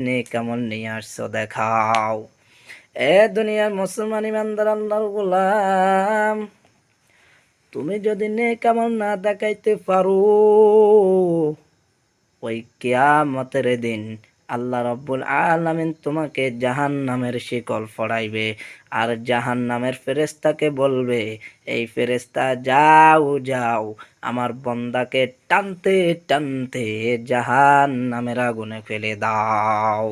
নে কেমন নিয়ে আসছো দেখাও। এ দুনিয়ার মুসলমান ইমানদার আল্লাহর গোলাম, তুমি যদি নে কেমন না দেখাইতে পারো, ওই কেয়ামতের দিন আল্লাহ রব্বুল আলামিন তোমাকে জাহান নামের শিকল ফড়াইবে আর জাহান নামের ফেরেস্তাকে বলবে, এই ফেরেস্তা যাও যাও, আমার বন্দাকে টানতে টানতে জাহান নামের আগুনে ফেলে দাও।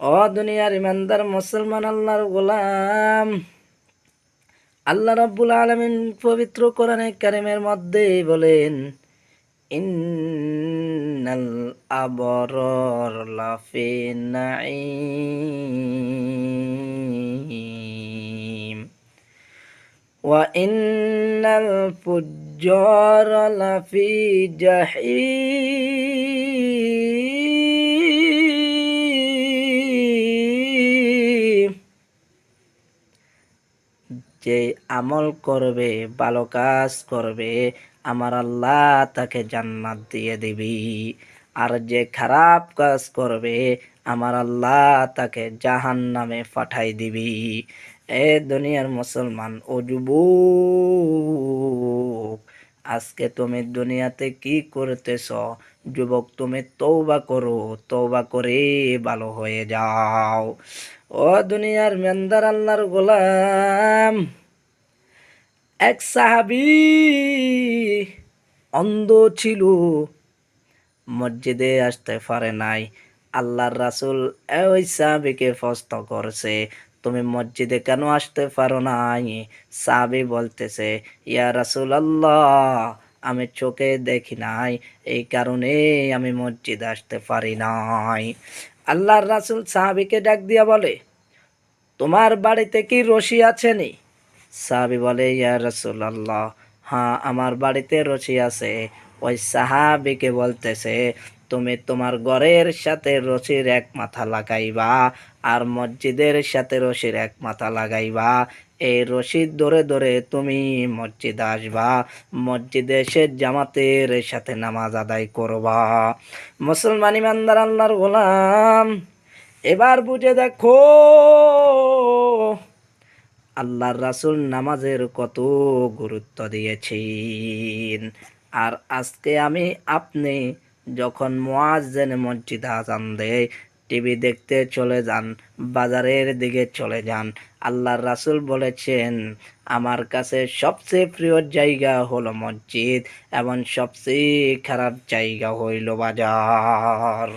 ও দুনিয়ার ইমানদার মুসলমান আল্লাহর গোলাম, আল্লাহ রব্বুল আলমিন পবিত্র কোরআনে কারিমের মধ্যে বলেন ইন্নাল আবরর লাফি নাঈম ওয়া ইন্নাল ফুজ্জার লাফি জাহিম যে আমল করবে, ভালো কাজ করবে আমার আল্লাহ তাকে জান্নাত দিয়ে দিবি। আর যে খারাপ কাজ করবে, আমার আল্লাহ তাকে জাহান নামে পাঠাই দিবি। এ দুনিয়ার মুসলমান যুবক, আজকে তুমি দুনিয়াতে কি করতেছ? যুবক, তুমি তৌবা করো তৌবা করে ভালো হয়ে যাও। ও দুনিয়ার মেন্দার আল্লাহর গোলাম এক সাহাবি অন্ধ ছিল। মসজিদে আসতে পারে নাই। আল্লাহর রাসুল ওই সাহাবিকে ফস্ত করছে, তুমি মসজিদে কেন আসতে পারো নাই? সাহাবি বলতেছে, ইয়া রাসুল আল্লাহ আমি চোখে দেখি নাই। এই কারণে আমি মসজিদ আসতে পারি নাই। আল্লাহর রাসুল সাহাবিকে ডাক দিয়া বলে, তোমার বাড়িতে কি রশি আছে নি? সাহাবি বলে, ইয়া রাসুল আল্লাহ হ্যাঁ আমার বাড়িতে রশি আছে। ওই সাহাবিকে বলতেছে, তুমি তোমার ঘরের সাথে রশির এক মাথা লাগাইবা আর মসজিদের সাথে রশির এক মাথা লাগাইবা। এই রশিদ ধরে ধরে তুমি মসজিদ আসবা, মসজিদে এসে জামাতের সাথে নামাজ আদায় করবা। মুসলমান ইমানদার আল্লাহর গোলাম, এবার বুঝে দেখো আল্লাহর রাসুল নামাজের কত গুরুত্ব দিয়েছেন। আর আজকে আমি আপনি যখন মোয়াজ্জেন মসজিদ আজান দেয় টিভি দেখতে চলে যান, বাজারের দিকে চলে যান আল্লাহর রাসুল বলেছেন, আমার কাছে সবচেয়ে প্রিয় জায়গা হলো মসজিদ এবং সবচেয়ে খারাপ জায়গা হইল বাজার।